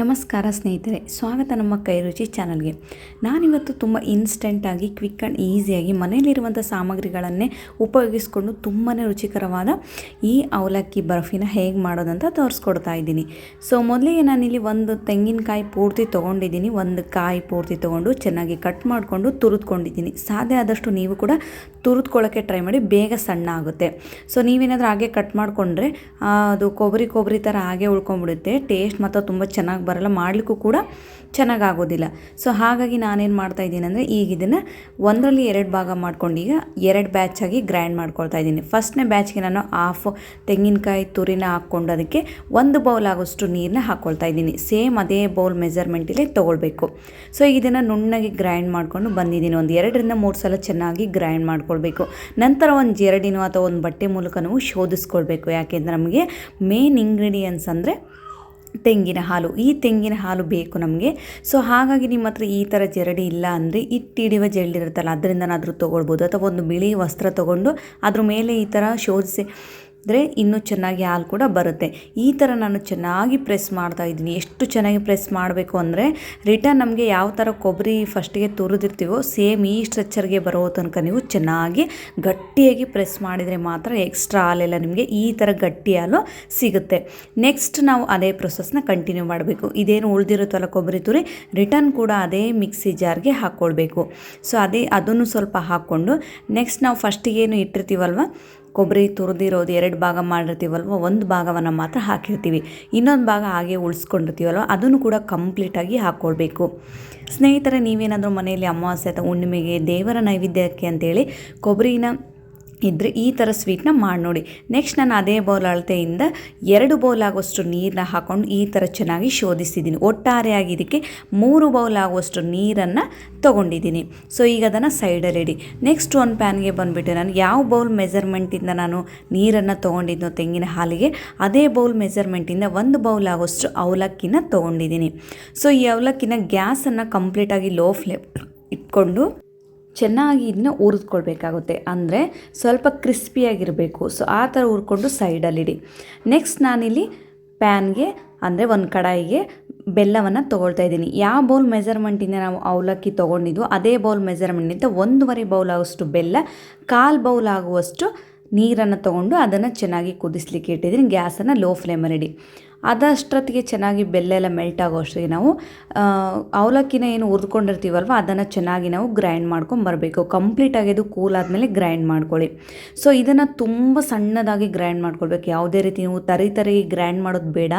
ನಮಸ್ಕಾರ ಸ್ನೇಹಿತರೆ, ಸ್ವಾಗತ ನಮ್ಮ ಕೈರುಚಿ ಚಾನಲ್ಗೆ. ನಾನಿವತ್ತು ತುಂಬ ಇನ್ಸ್ಟೆಂಟಾಗಿ ಕ್ವಿಕ್ ಆ್ಯಂಡ್ ಈಸಿಯಾಗಿ ಮನೆಯಲ್ಲಿರುವಂಥ ಸಾಮಗ್ರಿಗಳನ್ನೇ ಉಪಯೋಗಿಸ್ಕೊಂಡು ತುಂಬಾ ರುಚಿಕರವಾದ ಈ ಅವಲಕ್ಕಿ ಬರ್ಫಿನ ಹೇಗೆ ಮಾಡೋದಂತ ತೋರಿಸ್ಕೊಡ್ತಾ ಇದ್ದೀನಿ. ಸೊ ಮೊದಲಿಗೆ ನಾನಿಲ್ಲಿ ಒಂದು ತೆಂಗಿನಕಾಯಿ ಪೂರ್ತಿ ತೊಗೊಂಡಿದ್ದೀನಿ. ಒಂದು ಕಾಯಿ ಪೂರ್ತಿ ತೊಗೊಂಡು ಚೆನ್ನಾಗಿ ಕಟ್ ಮಾಡಿಕೊಂಡು ತುರಿದ್ಕೊಂಡಿದ್ದೀನಿ. ಸಾಧ್ಯ ಆದಷ್ಟು ನೀವು ಕೂಡ ತುರಿದ್ಕೊಳ್ಳೋಕ್ಕೆ ಟ್ರೈ ಮಾಡಿ, ಬೇಗ ಸಣ್ಣ ಆಗುತ್ತೆ. ಸೊ ನೀವೇನಾದರೂ ಹಾಗೆ ಕಟ್ ಮಾಡಿಕೊಂಡ್ರೆ ಅದು ಕೊಬ್ಬರಿ ಕೊಬ್ಬರಿ ಥರ ಹಾಗೆ ಉಳ್ಕೊಂಡ್ಬಿಡುತ್ತೆ. ಟೇಸ್ಟ್ ಮತ್ತು ತುಂಬ ಚೆನ್ನಾಗಿ ಬರಲ್ಲ, ಮಾಡಲಿಕ್ಕೂ ಕೂಡ ಚೆನ್ನಾಗಿ ಆಗೋದಿಲ್ಲ. ಸೊ ಹಾಗಾಗಿ ನಾನೇನು ಮಾಡ್ತಾ ಇದ್ದೀನಿ ಅಂದರೆ, ಈಗ ಇದನ್ನು ಒಂದರಲ್ಲಿ ಎರಡು ಭಾಗ ಮಾಡ್ಕೊಂಡು ಈಗ ಎರಡು ಬ್ಯಾಚಾಗಿ ಗ್ರೈಂಡ್ ಮಾಡ್ಕೊಳ್ತಾ ಇದ್ದೀನಿ. ಫಸ್ಟ್ನೇ ಬ್ಯಾಚ್ಗೆ ನಾನು ಹಾಫ್ ತೆಂಗಿನಕಾಯಿ ತುರಿನ ಹಾಕ್ಕೊಂಡು ಅದಕ್ಕೆ ಒಂದು ಬೌಲ್ ಆಗೋಷ್ಟು ನೀರನ್ನ ಹಾಕ್ಕೊಳ್ತಾ ಇದ್ದೀನಿ. ಸೇಮ್ ಅದೇ ಬೌಲ್ ಮೆಜರ್ಮೆಂಟಲ್ಲೇ ತೊಗೊಳ್ಬೇಕು. ಸೊ ಇದನ್ನು ನುಣ್ಣಗೆ ಗ್ರೈಂಡ್ ಮಾಡಿಕೊಂಡು ಬಂದಿದ್ದೀನಿ. ಒಂದು ಎರಡರಿಂದ ಮೂರು ಸಲ ಚೆನ್ನಾಗಿ ಗ್ರೈಂಡ್ ಮಾಡ್ಕೊಳ್ಬೇಕು. ನಂತರ ಒಂದು ಜರಡಿನೋ ಅಥವಾ ಒಂದು ಬಟ್ಟೆ ಮೂಲಕ ನಾವು ಶೋಧಿಸ್ಕೊಳ್ಬೇಕು. ಯಾಕೆಂದರೆ ನಮಗೆ ಮೇನ್ ಇಂಗ್ರೀಡಿಯೆಂಟ್ಸ್ ಅಂದರೆ ತೆಂಗಿನ ಹಾಲು. ಈ ತೆಂಗಿನ ಹಾಲು ಬೇಕು ನಮಗೆ. ಸೊ ಹಾಗಾಗಿ ನಿಮ್ಮ ಹತ್ರ ಈ ಥರ ಜರಡಿ ಇಲ್ಲ ಅಂದರೆ ಇಟ್ಟಿಡುವ ಜರಡಿ ಇರುತ್ತಲ್ಲ, ಅದರಿಂದನಾದರೂ ತೊಗೊಳ್ಬೋದು. ಅಥವಾ ಒಂದು ಬಿಳಿ ವಸ್ತ್ರ ತೊಗೊಂಡು ಅದ್ರ ಮೇಲೆ ಈ ಥರ ಶೋಧಿಸಿ ಅಂದರೆ ಇನ್ನೂ ಚೆನ್ನಾಗಿ ಹಾಲು ಕೂಡ ಬರುತ್ತೆ. ಈ ಥರ ನಾನು ಚೆನ್ನಾಗಿ ಪ್ರೆಸ್ ಮಾಡ್ತಾ ಇದ್ದೀನಿ. ಎಷ್ಟು ಚೆನ್ನಾಗಿ ಪ್ರೆಸ್ ಮಾಡಬೇಕು ಅಂದರೆ ರಿಟರ್ನ್ ನಮಗೆ ಯಾವ ಥರ ಕೊಬ್ಬರಿ ಫಸ್ಟಿಗೆ ತುರಿದಿರ್ತೀವೋ ಸೇಮ್ ಈ ಸ್ಟ್ರೆಚ್ಚರ್ಗೆ ಬರೋ ತನಕ ನೀವು ಚೆನ್ನಾಗಿ ಗಟ್ಟಿಯಾಗಿ ಪ್ರೆಸ್ ಮಾಡಿದರೆ ಮಾತ್ರ ಎಕ್ಸ್ಟ್ರಾ ಹಾಲೆಲ್ಲ ನಿಮಗೆ ಈ ಥರ ಗಟ್ಟಿ ಹಾಲು ಸಿಗುತ್ತೆ. ನೆಕ್ಸ್ಟ್ ನಾವು ಅದೇ ಪ್ರೊಸೆಸ್ನ ಕಂಟಿನ್ಯೂ ಮಾಡಬೇಕು. ಇದೇನು ಉಳಿದಿರುತ್ತಲ್ಲ ಕೊಬ್ಬರಿ ತುರಿ, ರಿಟರ್ನ್ ಕೂಡ ಅದೇ ಮಿಕ್ಸಿ ಜಾರ್ಗೆ ಹಾಕ್ಕೊಳ್ಬೇಕು ಸೊ ಅದೇ ಅದನ್ನು ಸ್ವಲ್ಪ ಹಾಕ್ಕೊಂಡು ನೆಕ್ಸ್ಟ್ ನಾವು ಫಸ್ಟಿಗೇನು ಇಟ್ಟಿರ್ತೀವಲ್ವ ಕೊಬ್ಬರಿ ತುರಿದಿರೋದು ಎರಡು ಭಾಗ ಮಾಡಿರ್ತೀವಲ್ವ, ಒಂದು ಭಾಗವನ್ನು ಮಾತ್ರ ಹಾಕಿರ್ತೀವಿ. ಇನ್ನೊಂದು ಭಾಗ ಹಾಗೆ ಉಳಿಸ್ಕೊಂಡಿರ್ತೀವಲ್ವ, ಅದನ್ನು ಕೂಡ ಕಂಪ್ಲೀಟಾಗಿ ಹಾಕ್ಕೊಳ್ಬೇಕು ಸ್ನೇಹಿತರೆ, ನೀವೇನಾದರೂ ಮನೆಯಲ್ಲಿ ಅಮಾವಾಸ್ಯೆ ಅಥವಾ ಹುಣ್ಣಿಮೆಗೆ ದೇವರ ನೈವೇದ್ಯಕ್ಕೆ ಅಂತೇಳಿ ಕೊಬ್ಬರಿನ ಇದ್ದರೆ ಈ ಥರ ಸ್ವೀಟ್ನ ಮಾಡಿ ನೋಡಿ. ನೆಕ್ಸ್ಟ್ ನಾನು ಅದೇ ಬೌಲ್ ಅಳತೆಯಿಂದ ಎರಡು ಬೌಲ್ ಆಗುವಷ್ಟು ನೀರನ್ನ ಹಾಕ್ಕೊಂಡು ಈ ಥರ ಚೆನ್ನಾಗಿ ಶೋಧಿಸಿದ್ದೀನಿ. ಒಟ್ಟಾರೆಯಾಗಿ ಇದಕ್ಕೆ ಮೂರು ಬೌಲ್ ಆಗುವಷ್ಟು ನೀರನ್ನು ತೊಗೊಂಡಿದ್ದೀನಿ. ಸೊ ಈಗ ಅದನ್ನು ಸೈಡಲ್ಲಿ ಇಡಿ ನೆಕ್ಸ್ಟ್ ಒಂದು ಪ್ಯಾನ್ಗೆ ಬಂದುಬಿಟ್ಟು ನಾನು ಯಾವ ಬೌಲ್ ಮೆಜರ್ಮೆಂಟಿಂದ ನಾನು ನೀರನ್ನು ತೊಗೊಂಡಿದ್ನೋ ತೆಂಗಿನ ಹಾಲಿಗೆ, ಅದೇ ಬೌಲ್ ಮೆಜರ್ಮೆಂಟಿಂದ ಒಂದು ಬೌಲ್ ಆಗುವಷ್ಟು ಅವಲಕ್ಕಿನ ತೊಗೊಂಡಿದ್ದೀನಿ. ಸೊ ಈ ಅವಲಕ್ಕಿನ ಗ್ಯಾಸನ್ನು ಕಂಪ್ಲೀಟಾಗಿ ಲೋ ಫ್ಲೇಮ್ ಇಟ್ಕೊಂಡು ಚೆನ್ನಾಗಿ ಇದನ್ನ ಹುರಿದ್ಕೊಳ್ಬೇಕಾಗುತ್ತೆ. ಅಂದರೆ ಸ್ವಲ್ಪ ಕ್ರಿಸ್ಪಿಯಾಗಿರಬೇಕು. ಸೊ ಆ ಥರ ಹುರ್ಕೊಂಡು ಸೈಡಲ್ಲಿಡಿ. ನೆಕ್ಸ್ಟ್ ನಾನಿಲ್ಲಿ ಪ್ಯಾನ್ಗೆ, ಅಂದರೆ ಒಂದು ಕಡಾಯಿಗೆ ಬೆಲ್ಲವನ್ನು ತೊಗೊಳ್ತಾ ಇದ್ದೀನಿ. ಯಾವ ಬೌಲ್ ಮೆಜರ್ಮೆಂಟಿಂದ ನಾವು ಅವಲಕ್ಕಿ ತೊಗೊಂಡಿದ್ವು ಅದೇ ಬೌಲ್ ಮೆಜರ್ಮೆಂಟಿಂದ ಒಂದೂವರೆ ಬೌಲ್ ಆಗುವಷ್ಟು ಬೆಲ್ಲ, ಕಾಲು ಬೌಲ್ ಆಗುವಷ್ಟು ನೀರನ್ನು ತೊಗೊಂಡು ಅದನ್ನು ಚೆನ್ನಾಗಿ ಕುದಿಸ್ಲಿಕ್ಕೆ ಇಟ್ಟಿದ್ದೀನಿ. ಗ್ಯಾಸನ್ನು ಲೋ ಫ್ಲೇಮಲ್ಲಿ ಇಡಿ ಅದಷ್ಟೊತ್ತಿಗೆ ಚೆನ್ನಾಗಿ ಬೆಲ್ಲ ಎಲ್ಲ ಮೆಲ್ಟ್ ಆಗೋಷ್ಟಿಗೆ ನಾವು ಅವಲಕ್ಕಿನ ಏನು ಹುರಿದುಕೊಂಡಿರ್ತೀವಲ್ವ, ಅದನ್ನು ಚೆನ್ನಾಗಿ ನಾವು ಗ್ರೈಂಡ್ ಮಾಡ್ಕೊಂಡು ಬರಬೇಕು. ಕಂಪ್ಲೀಟಾಗಿ ಅದು ಕೂಲ್ ಆದಮೇಲೆ ಗ್ರೈಂಡ್ ಮಾಡ್ಕೊಳ್ಳಿ. ಸೊ ಇದನ್ನು ತುಂಬ ಸಣ್ಣದಾಗಿ ಗ್ರೈಂಡ್ ಮಾಡ್ಕೊಳ್ಬೇಕು. ಯಾವುದೇ ರೀತಿ ನೀವು ತರಿ ತರಿ ಗ್ರೈಂಡ್ ಮಾಡೋದು ಬೇಡ.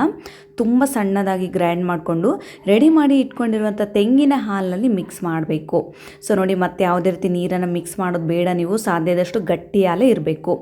ತುಂಬ ಸಣ್ಣದಾಗಿ ಗ್ರೈಂಡ್ ಮಾಡಿಕೊಂಡು ರೆಡಿ ಮಾಡಿ ಇಟ್ಕೊಂಡಿರುವಂಥ ತೆಂಗಿನ ಹಾಲಿನಲ್ಲಿ ಮಿಕ್ಸ್ ಮಾಡಬೇಕು. ಸೊ ನೋಡಿ, ಮತ್ತೆ ಯಾವುದೇ ರೀತಿ ನೀರನ್ನು ಮಿಕ್ಸ್ ಮಾಡೋದು ಬೇಡ ನೀವು. ಸಾಧ್ಯದಷ್ಟು ಗಟ್ಟಿ ಹಾಲೇ ಇರಬೇಕು.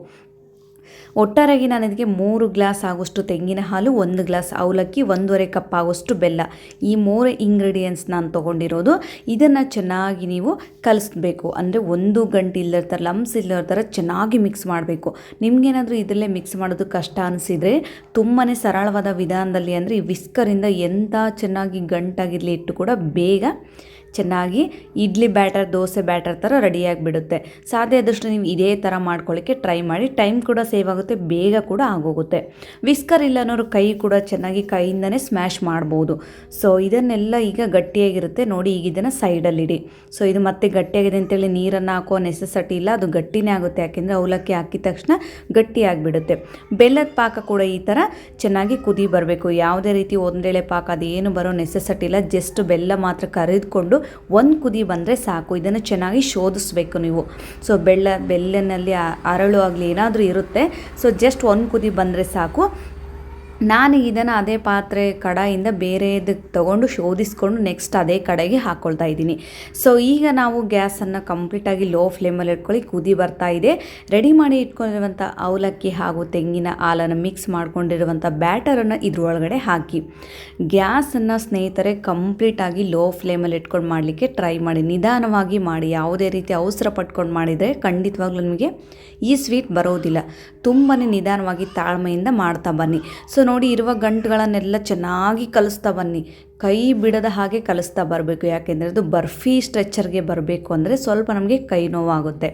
ಒಟ್ಟಾರೆಯಾಗಿ ನಾನು ಇದಕ್ಕೆ ಮೂರು ಗ್ಲಾಸ್ ಆಗೋಷ್ಟು ತೆಂಗಿನ ಹಾಲು, ಒಂದು ಗ್ಲಾಸ್ ಅವಲಕ್ಕಿ, ಒಂದೂವರೆ ಕಪ್ ಆಗೋಷ್ಟು ಬೆಲ್ಲ. ಈ ಮೂರು ಇಂಗ್ರೀಡಿಯೆಂಟ್ಸ್ ನಾನು ತೊಗೊಂಡಿರೋದು. ಇದನ್ನು ಚೆನ್ನಾಗಿ ನೀವು ಕಲಿಸ್ಬೇಕು. ಅಂದರೆ ಒಂದು ಗಂಟೆ ಇಲ್ಲದ ಥರ ಲಮ್ಸ್ ಇಲ್ಲದ ಥರ ಚೆನ್ನಾಗಿ ಮಿಕ್ಸ್ ಮಾಡಬೇಕು. ನಿಮಗೇನಾದರೂ ಇದರಲ್ಲೇ ಮಿಕ್ಸ್ ಮಾಡೋದು ಕಷ್ಟ ಅನಿಸಿದರೆ ತುಂಬಾ ಸರಳವಾದ ವಿಧಾನದಲ್ಲಿ ಅಂದರೆ ಈ ವಿಸ್ಕರಿಂದ ಎಂಥ ಚೆನ್ನಾಗಿ ಗಂಟಾಗಿರಲಿ ಇಟ್ಟು ಕೂಡ ಬೇಗ ಚೆನ್ನಾಗಿ ಇಡ್ಲಿ ಬ್ಯಾಟರ್, ದೋಸೆ ಬ್ಯಾಟರ್ ಥರ ರೆಡಿಯಾಗಿಬಿಡುತ್ತೆ. ಸಾಧ್ಯ ಆದಷ್ಟು ನೀವು ಇದೇ ಥರ ಮಾಡ್ಕೊಳ್ಳೋಕ್ಕೆ ಟ್ರೈ ಮಾಡಿ. ಟೈಮ್ ಕೂಡ ಸೇವ್ ಆಗುತ್ತೆ, ಬೇಗ ಕೂಡ ಆಗೋಗುತ್ತೆ. ವಿಸ್ಕರ್ ಇಲ್ಲ ಅನ್ನೋರು ಕೈ ಕೂಡ ಚೆನ್ನಾಗಿ ಕೈಯಿಂದನೇ ಸ್ಮ್ಯಾಶ್ ಮಾಡ್ಬೋದು. ಸೊ, ಇದನ್ನೆಲ್ಲ ಈಗ ಗಟ್ಟಿಯಾಗಿರುತ್ತೆ. ನೋಡಿ, ಈಗ ಇದನ್ನು ಸೈಡಲ್ಲಿಡಿ. ಸೊ, ಇದು ಮತ್ತೆ ಗಟ್ಟಿಯಾಗಿದೆ ಅಂತೇಳಿ ನೀರನ್ನು ಹಾಕೋ ನೆಸೆಸಿಟಿ ಇಲ್ಲ. ಅದು ಗಟ್ಟಿನೇ ಆಗುತ್ತೆ. ಯಾಕೆಂದರೆ ಅವಲಕ್ಕಿ ಹಾಕಿದ ತಕ್ಷಣ ಗಟ್ಟಿಯಾಗಿಬಿಡುತ್ತೆ. ಬೆಲ್ಲದ ಪಾಕ ಕೂಡ ಈ ಥರ ಚೆನ್ನಾಗಿ ಕುದಿ ಬರಬೇಕು. ಯಾವುದೇ ರೀತಿ ಒಂದೇಳೆ ಪಾಕ, ಅದೇನು ಬರೋ ನೆಸೆಸಿಟಿ ಇಲ್ಲ. ಜಸ್ಟ್ ಬೆಲ್ಲ ಮಾತ್ರ ಕರಿದುಕೊಂಡು ಒಂದು ಕುದಿ ಬಂದರೆ ಸಾಕು. ಇದನ್ನು ಚೆನ್ನಾಗಿ ಶೋಧಿಸ್ಬೇಕು ನೀವು. ಸೊ ಬೆಳ್ಳ, ಬೆಲ್ಲನಲ್ಲಿ ಅರಳು ಆಗಲಿ ಏನಾದರೂ ಇರುತ್ತೆ. ಸೊ ಜಸ್ಟ್ ಒಂದು ಕುದಿ ಬಂದರೆ ಸಾಕು. ನಾನು ಇದನ್ನು ಅದೇ ಪಾತ್ರೆ ಕಡಾಯಿಂದ ಬೇರೆದಕ್ಕೆ ತೊಗೊಂಡು ಶೋಧಿಸ್ಕೊಂಡು ನೆಕ್ಸ್ಟ್ ಅದೇ ಕಡೆಗೆ ಹಾಕ್ಕೊಳ್ತಾ ಇದ್ದೀನಿ. ಸೊ ಈಗ ನಾವು ಗ್ಯಾಸನ್ನು ಕಂಪ್ಲೀಟಾಗಿ ಲೋ ಫ್ಲೇಮಲ್ಲಿ ಇಟ್ಕೊಳ್ಳಿ, ಕುದಿ ಬರ್ತಾ ಇದೆ. ರೆಡಿ ಮಾಡಿ ಇಟ್ಕೊಂಡಿರುವಂಥ ಅವಲಕ್ಕಿ ಹಾಗೂ ತೆಂಗಿನ ಹಾಲನ್ನು ಮಿಕ್ಸ್ ಮಾಡಿಕೊಂಡಿರುವಂಥ ಬ್ಯಾಟರನ್ನು ಇದ್ರೊಳಗಡೆ ಹಾಕಿ. ಗ್ಯಾಸನ್ನು ಸ್ನೇಹಿತರೆ ಕಂಪ್ಲೀಟಾಗಿ ಲೋ ಫ್ಲೇಮಲ್ಲಿ ಇಟ್ಕೊಂಡು ಮಾಡಲಿಕ್ಕೆ ಟ್ರೈ ಮಾಡಿ. ನಿಧಾನವಾಗಿ ಮಾಡಿ. ಯಾವುದೇ ರೀತಿ ಅವಸರ ಪಟ್ಕೊಂಡು ಮಾಡಿದರೆ ಖಂಡಿತವಾಗ್ಲೂ ನಿಮಗೆ ಈ ಸ್ವೀಟ್ ಬರೋದಿಲ್ಲ. ತುಂಬಾ ನಿಧಾನವಾಗಿ ತಾಳ್ಮೆಯಿಂದ ಮಾಡ್ತಾ ಬನ್ನಿ. ಸೊ ನೋಡಿ ಇರುವ ಗಂಟುಗಳನ್ನೆಲ್ಲ ಚೆನ್ನಾಗಿ ಕಲಿಸ್ತಾ ಬನ್ನಿ. ಕೈ ಬಿಡದ ಹಾಗೆ ಕಲಿಸ್ತಾ ಬರಬೇಕು. ಯಾಕೆಂದರೆ ಅದು ಬರ್ಫಿ ಸ್ಟ್ರೆಚ್ಚರ್ಗೆ ಬರಬೇಕು ಅಂದರೆ ಸ್ವಲ್ಪ ನಮಗೆ ಕೈ ನೋವಾಗುತ್ತೆ.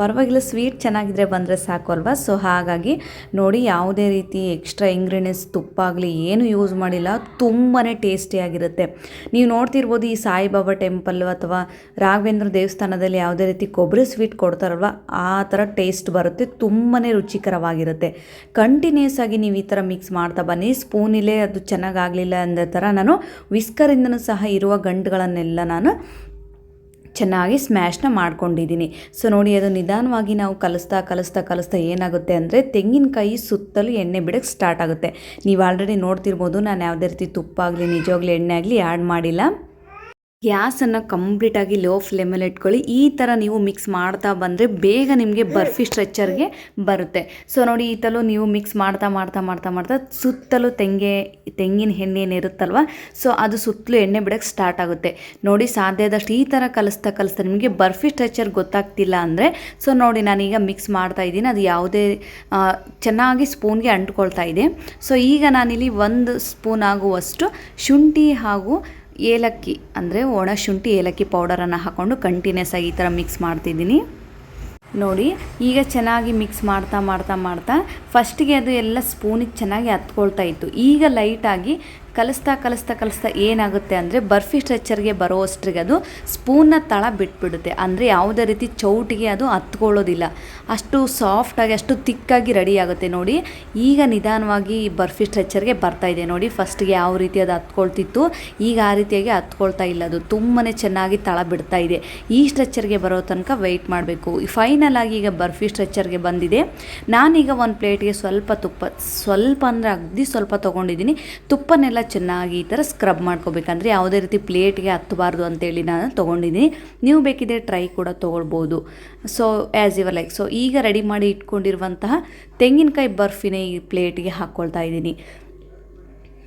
ಪರವಾಗಿಲ್ಲ ಸ್ವೀಟ್ ಚೆನ್ನಾಗಿದ್ರೆ ಬಂದರೆ ಸಾಕು ಅಲ್ವಾ? ಸೊ ಹಾಗಾಗಿ ನೋಡಿ, ಯಾವುದೇ ರೀತಿ ಎಕ್ಸ್ಟ್ರಾ ಇಂಗ್ರೀಡಿಯೆಂಟ್ಸ್ ತುಪ್ಪ ಆಗಲಿ ಏನು ಯೂಸ್ ಮಾಡಿಲ್ಲ ತುಂಬಾ ಟೇಸ್ಟಿಯಾಗಿರುತ್ತೆ ನೀವು ನೋಡ್ತಿರ್ಬೋದು, ಈ ಸಾಯಿಬಾಬಾ ಟೆಂಪಲ್ ಅಥವಾ ರಾಘವೇಂದ್ರ ದೇವಸ್ಥಾನದಲ್ಲಿ ಯಾವುದೇ ರೀತಿ ಕೊಬ್ಬರಿ ಸ್ವೀಟ್ ಕೊಡ್ತಾರಲ್ವ, ಆ ಥರ ಟೇಸ್ಟ್ ಬರುತ್ತೆ ತುಂಬಾ ರುಚಿಕರವಾಗಿರುತ್ತೆ. ಕಂಟಿನ್ಯೂಸ್ ಆಗಿ ನೀವು ಈ ಥರ ಮಿಕ್ಸ್ ಮಾಡ್ತಾ ಬನ್ನಿ. ಸ್ಪೂನಿಲೇ ಅದು ಚೆನ್ನಾಗಾಗಲಿಲ್ಲ ಅಂದ ಥರ ನಾನು ವಿಸ್ಕರಿಂದನೂ ಸಹ ಇರುವ ಗಂಟುಗಳನ್ನೆಲ್ಲ ನಾನು ಚೆನ್ನಾಗಿ ಸ್ಮ್ಯಾಶ್ನ ಮಾಡ್ಕೊಂಡಿದ್ದೀನಿ. ಸೊ ನೋಡಿ, ಅದು ನಿಧಾನವಾಗಿ ನಾವು ಕಲಿಸ್ತಾ ಕಲಿಸ್ತಾ ಕಲಿಸ್ತಾ ಏನಾಗುತ್ತೆ ಅಂದರೆ ತೆಂಗಿನಕಾಯಿ ಸುತ್ತಲೂ ಎಣ್ಣೆ ಬಿಡೋಕ್ಕೆ ಸ್ಟಾರ್ಟ್ ಆಗುತ್ತೆ. ನೀವು ಆಲ್ರೆಡಿ ನೋಡ್ತಿರ್ಬೋದು, ನಾನು ಯಾವುದೇ ರೀತಿ ತುಪ್ಪ ಆಗಲಿ ನಿಜವಾಗ್ಲೂ ಎಣ್ಣೆ ಆಗಲಿ ಆ್ಯಡ್ ಮಾಡಿಲ್ಲ. ಗ್ಯಾಸನ್ನು ಕಂಪ್ಲೀಟಾಗಿ ಲೋ ಫ್ಲೇಮಲ್ಲಿ ಇಟ್ಕೊಳ್ಳಿ. ಈ ಥರ ನೀವು ಮಿಕ್ಸ್ ಮಾಡ್ತಾ ಬಂದರೆ ಬೇಗ ನಿಮಗೆ ಬರ್ಫಿ ಸ್ಟ್ರೆಚ್ಚರ್ಗೆ ಬರುತ್ತೆ. ಸೊ ನೋಡಿ, ಈ ಥರ ನೀವು ಮಿಕ್ಸ್ ಮಾಡ್ತಾ ಮಾಡ್ತಾ ಮಾಡ್ತಾ ಮಾಡ್ತಾ ಸುತ್ತಲೂ ತೆಂಗೆ, ತೆಂಗಿನ ಎಣ್ಣೆ ಏನಿರುತ್ತಲ್ವ, ಸೊ ಅದು ಸುತ್ತಲೂ ಎಣ್ಣೆ ಬಿಡೋಕ್ಕೆ ಸ್ಟಾರ್ಟ್ ಆಗುತ್ತೆ. ನೋಡಿ ಸಾಧ್ಯದಷ್ಟು ಈ ಥರ ಕಲಿಸ್ತಾ ಕಲಿಸ್ತಾ ನಿಮಗೆ ಬರ್ಫಿ ಸ್ಟ್ರೆಚ್ಚರ್ ಗೊತ್ತಾಗ್ತಿಲ್ಲ ಅಂದರೆ, ಸೊ ನೋಡಿ, ನಾನೀಗ ಮಿಕ್ಸ್ ಮಾಡ್ತಾ ಇದ್ದೀನಿ. ಅದು ಯಾವುದೇ ಚೆನ್ನಾಗಿ ಸ್ಪೂನ್ಗೆ ಅಂಟ್ಕೊಳ್ತಾ ಇದೆ. ಸೊ ಈಗ ನಾನಿಲ್ಲಿ ಒಂದು ಸ್ಪೂನ್ ಆಗುವಷ್ಟು ಶುಂಠಿ ಹಾಗೂ ಏಲಕ್ಕಿ ಅಂದರೆ ಒಣ ಶುಂಠಿ ಏಲಕ್ಕಿ ಪೌಡರನ್ನು ಹಾಕ್ಕೊಂಡು ಕಂಟಿನ್ಯೂಸ್ ಆಗಿ ಈ ಥರ ಮಿಕ್ಸ್ ಮಾಡ್ತಿದ್ದೀನಿ. ನೋಡಿ, ಈಗ ಚೆನ್ನಾಗಿ ಮಿಕ್ಸ್ ಮಾಡ್ತಾ ಮಾಡ್ತಾ ಮಾಡ್ತಾ ಫಸ್ಟಿಗೆ ಅದು ಎಲ್ಲ ಸ್ಪೂನಿಗೆ ಚೆನ್ನಾಗಿ ಹತ್ಕೊಳ್ತಾ ಇತ್ತು. ಈಗ ಲೈಟಾಗಿ ಕಲಿಸ್ತಾ ಕಲಿಸ್ತಾ ಕಲಿಸ್ತಾ ಏನಾಗುತ್ತೆ ಅಂದರೆ ಬರ್ಫಿ ಸ್ಟ್ರೆಚರ್ಗೆ ಬರೋ ಅಷ್ಟ್ರಿಗೆ ಅದು ಸ್ಪೂನ್ನ ತಳ ಬಿಟ್ಬಿಡುತ್ತೆ. ಅಂದರೆ ಯಾವುದೇ ರೀತಿ ಚೌಟಿಗೆ ಅದು ಹತ್ಕೊಳ್ಳೋದಿಲ್ಲ. ಅಷ್ಟು ಸಾಫ್ಟಾಗಿ ಅಷ್ಟು ತಿಕ್ಕಾಗಿ ರೆಡಿ ಆಗುತ್ತೆ ನೋಡಿ. ಈಗ ನಿಧಾನವಾಗಿ ಈ ಬರ್ಫಿ ಸ್ಟ್ರೆಚರ್ಗೆ ಬರ್ತಾ ಇದೆ ನೋಡಿ. ಫಸ್ಟ್ಗೆ ಯಾವ ರೀತಿ ಅದು ಹತ್ಕೊಳ್ತಿತ್ತು, ಈಗ ಆ ರೀತಿಯಾಗಿ ಹತ್ಕೊಳ್ತಾ ಇಲ್ಲ. ಅದು ತುಂಬಾ ಚೆನ್ನಾಗಿ ತಳ ಬಿಡ್ತಾ ಇದೆ. ಈ ಸ್ಟ್ರೆಚರ್ಗೆ ಬರೋ ತನಕ ವೆಯ್ಟ್ ಮಾಡಬೇಕು. ಫೈನಲ್ ಆಗಿ ಈಗ ಬರ್ಫಿ ಸ್ಟ್ರೆಚರ್ಗೆ ಬಂದಿದೆ. ನಾನೀಗ ಒಂದು ಪ್ಲೇಟ್ಗೆ ಸ್ವಲ್ಪ ತುಪ್ಪ, ಸ್ವಲ್ಪ ಅಂದರೆ ಅಗ್ದಿ ಸ್ವಲ್ಪ ತೊಗೊಂಡಿದ್ದೀನಿ. ತುಪ್ಪನೆಲ್ಲ ಚೆನ್ನಾಗಿ ಈ ಥರ ಸ್ಕ್ರಬ್ ಮಾಡ್ಕೋಬೇಕಂದ್ರೆ ಯಾವುದೇ ರೀತಿ ಪ್ಲೇಟ್ಗೆ ಹತ್ತಬಾರ್ದು ಅಂತೇಳಿ ನಾನು ತೊಗೊಂಡಿದ್ದೀನಿ. ನೀವು ಬೇಕಿದ್ರೆ ಟ್ರೈ ಕೂಡ ತೊಗೊಳ್ಬೋದು. So as your like so ಈಗ ರೆಡಿ ಮಾಡಿ ಇಟ್ಕೊಂಡಿರುವಂತಹ ತೆಂಗಿನಕಾಯಿ ಬರ್ಫಿನೇ ಈ ಪ್ಲೇಟ್ಗೆ ಹಾಕ್ಕೊಳ್ತಾ ಇದ್ದೀನಿ.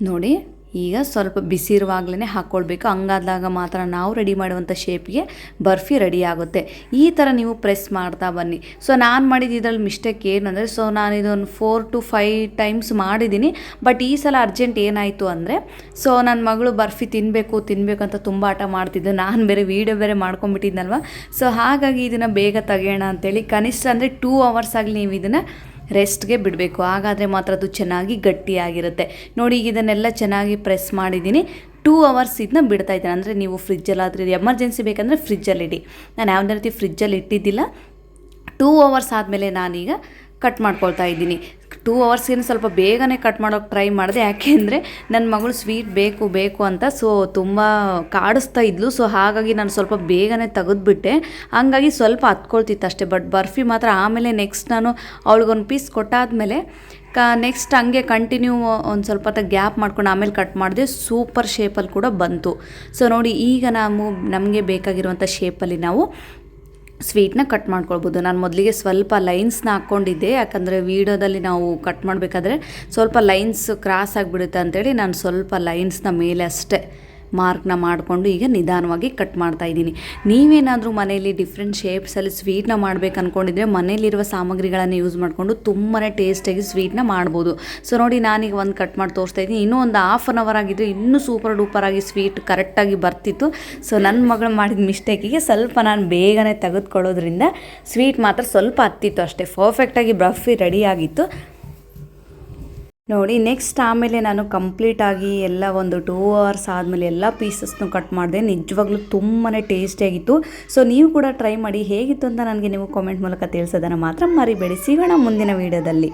ನೋಡಿ. ಈಗ ಸ್ವಲ್ಪ ಬಿಸಿ ಇರುವಾಗಲೇ ಹಾಕ್ಕೊಳ್ಬೇಕು ಹಂಗಾದಾಗ ಮಾತ್ರ ನಾವು ರೆಡಿ ಮಾಡುವಂಥ ಶೇಪ್ಗೆ ಬರ್ಫಿ ರೆಡಿ ಆಗುತ್ತೆ. ಈ ಥರ ನೀವು ಪ್ರೆಸ್ ಮಾಡ್ತಾ ಬನ್ನಿ. ಸೊ ನಾನು ಮಾಡಿದ ಇದರಲ್ಲಿ ಮಿಸ್ಟೇಕ್ ಏನಂದರೆ ಸೊ ನಾನು ಇದೊಂದು ಫೋರ್ ಟು ಫೈವ್ ಟೈಮ್ಸ್ ಮಾಡಿದ್ದೀನಿ. ಬಟ್ ಈ ಸಲ ಅರ್ಜೆಂಟ್ ಏನಾಯಿತು ಅಂದರೆ ಸೊ ನನ್ನ ಮಗಳು ಬರ್ಫಿ ತಿನ್ನಬೇಕು ತಿನ್ನಬೇಕು ಅಂತ ತುಂಬ ಆಟ ಮಾಡ್ತಿದ್ದೆ ನಾನು ಬೇರೆ ವೀಡಿಯೋ ಬೇರೆ ಮಾಡ್ಕೊಂಬಿಟ್ಟಿದ್ನಲ್ವ ಸೊ ಹಾಗಾಗಿ ಇದನ್ನು ಬೇಗ ತೆಗೆಯೋಣ ಅಂತೇಳಿ, ಕನಿಷ್ಠ ಅಂದರೆ ಟೂ ಅವರ್ಸ್ ಆಗಲಿ ನೀವು ಇದನ್ನು ರೆಸ್ಟ್ಗೆ ಬಿಡಬೇಕು. ಹಾಗಾದರೆ ಮಾತ್ರ ಅದು ಚೆನ್ನಾಗಿ ಗಟ್ಟಿಯಾಗಿರುತ್ತೆ. ನೋಡಿ ಈಗ ಇದನ್ನೆಲ್ಲ ಚೆನ್ನಾಗಿ ಪ್ರೆಸ್ ಮಾಡಿದ್ದೀನಿ. ಟೂ ಅವರ್ಸ್ ಇದನ್ನ ಬಿಡ್ತಾ ಇದ್ದೀನಿ. ಅಂದರೆ ನೀವು ಫ್ರಿಜ್ಜಲ್ಲಾದರೆ ಎಮರ್ಜೆನ್ಸಿ ಬೇಕಂದರೆ ಫ್ರಿಜ್ಜಲ್ಲಿ ಇಡಿ. ನಾನು ಯಾವುದೇ ರೀತಿ ಫ್ರಿಜ್ಜಲ್ಲಿ ಇಟ್ಟಿದ್ದಿಲ್ಲ. ಟೂ ಅವರ್ಸ್ ಆದಮೇಲೆ ನಾನೀಗ ಕಟ್ ಮಾಡ್ಕೊಳ್ತಾ ಇದ್ದೀನಿ. ಟೂ ಅವರ್ಸ್ಗೇನು ಸ್ವಲ್ಪ ಬೇಗನೆ ಕಟ್ ಮಾಡೋಕ್ಕೆ ಟ್ರೈ ಮಾಡಿದೆ. ಯಾಕೆಂದರೆ ನನ್ನ ಮಗಳು ಸ್ವೀಟ್ ಬೇಕು ಬೇಕು ಅಂತ ಸೊ ತುಂಬ ಕಾಡಿಸ್ತಾ ಇದ್ಲು. ಸೊ ಹಾಗಾಗಿ ನಾನು ಸ್ವಲ್ಪ ಬೇಗನೆ ತೆಗೆದುಬಿಟ್ಟೆ. ಹಂಗಾಗಿ ಸ್ವಲ್ಪ ಹತ್ಕೊಳ್ತಿತ್ತು ಅಷ್ಟೇ. ಬಟ್ ಬರ್ಫಿ ಮಾತ್ರ ಆಮೇಲೆ ನೆಕ್ಸ್ಟ್ ನಾನು ಅವಳಿಗೊಂದು ಪೀಸ್ ಕೊಟ್ಟಾದಮೇಲೆ, ಕ ನೆಕ್ಸ್ಟ್ ಹಂಗೆ ಕಂಟಿನ್ಯೂ ಒಂದು ಸ್ವಲ್ಪ ಹೊತ್ತು ಗ್ಯಾಪ್ ಮಾಡ್ಕೊಂಡು ಆಮೇಲೆ ಕಟ್ ಮಾಡಿದೆ. ಸೂಪರ್ ಶೇಪಲ್ಲಿ ಕೂಡ ಬಂತು. ಸೊ ನೋಡಿ, ಈಗ ನಾವು ನಮಗೆ ಬೇಕಾಗಿರುವಂಥ ಶೇಪಲ್ಲಿ ನಾವು ಸ್ವೀಟ್ನ ಕಟ್ ಮಾಡ್ಕೊಳ್ಬೋದು. ನಾನು ಮೊದಲಿಗೆ ಸ್ವಲ್ಪ ಲೈನ್ಸ್ನ ಹಾಕ್ಕೊಂಡಿದ್ದೆ. ಯಾಕಂದರೆ ವೀಡಿಯೋದಲ್ಲಿ ನಾವು ಕಟ್ ಮಾಡಬೇಕಾದ್ರೆ ಸ್ವಲ್ಪ ಲೈನ್ಸ್ ಕ್ರಾಸ್ ಆಗಿಬಿಡುತ್ತೆ ಅಂತೇಳಿ ನಾನು ಸ್ವಲ್ಪ ಲೈನ್ಸ್ನ ಮೇಲೆ ಅಷ್ಟೇ. ಮಾರ್ಕ್ನ ಮಾಡಿಕೊಂಡು ಈಗ ನಿಧಾನವಾಗಿ ಕಟ್ ಮಾಡ್ತಾ ಇದ್ದೀನಿ. ನೀವೇನಾದರೂ ಮನೆಯಲ್ಲಿ ಡಿಫ್ರೆಂಟ್ ಶೇಪ್ಸಲ್ಲಿ ಸ್ವೀಟ್ನ ಮಾಡ್ಬೇಕು ಅಂದ್ಕೊಂಡಿದ್ರೆ ಮನೆಯಲ್ಲಿರುವ ಸಾಮಗ್ರಿಗಳನ್ನು ಯೂಸ್ ಮಾಡಿಕೊಂಡು ತುಂಬಾ ಟೇಸ್ಟಾಗಿ ಸ್ವೀಟ್ನ ಮಾಡ್ಬೋದು. ಸೊ ನೋಡಿ, ನಾನೀಗ ಒಂದು ಕಟ್ ಮಾಡಿ ತೋರಿಸ್ತಾ ಇದ್ದೀನಿ. ಇನ್ನೂ ಒಂದು ಹಾಫ್ ಆನ್ ಅವರ್ ಆಗಿದ್ದರೆ ಇನ್ನೂ ಸೂಪರ್ ಡೂಪರ್ ಆಗಿ ಸ್ವೀಟ್ ಕರೆಕ್ಟಾಗಿ ಬರ್ತಿತ್ತು. ಸೊ ನನ್ನ ಮಗಳು ಮಾಡಿದ ಮಿಸ್ಟೇಕಿಗೆ ಸ್ವಲ್ಪ ನಾನು ಬೇಗನೆ ತೆಗೆದುಕೊಳ್ಳೋದ್ರಿಂದ ಸ್ವೀಟ್ ಮಾತ್ರ ಸ್ವಲ್ಪ ಹತ್ತಿತ್ತು ಅಷ್ಟೇ. ಪರ್ಫೆಕ್ಟಾಗಿ ಬ್ರಫಿ ರೆಡಿ ಆಗಿತ್ತು. ನೋಡಿ ನೆಕ್ಸ್ಟ್ ಆಮೇಲೆ ನಾನು ಕಂಪ್ಲೀಟಾಗಿ ಎಲ್ಲ ಒಂದು ಟೂ ಅವರ್ಸ್ ಆದಮೇಲೆ ಎಲ್ಲ ಪೀಸಸ್ನು ಕಟ್ ಮಾಡಿದೆ. ನಿಜವಾಗ್ಲೂ ತುಂಬಾ ಟೇಸ್ಟಿಯಾಗಿತ್ತು ಸೊ ನೀವು ಕೂಡ ಟ್ರೈ ಮಾಡಿ. ಹೇಗಿತ್ತು ಅಂತ ನನಗೆ ನೀವು ಕಾಮೆಂಟ್ ಮೂಲಕ ತಿಳಿಸೋದನ್ನು ಮಾತ್ರ ಮರಿಬೇಡಿ. ಸಿಗೋಣ ಮುಂದಿನ ವೀಡಿಯೋದಲ್ಲಿ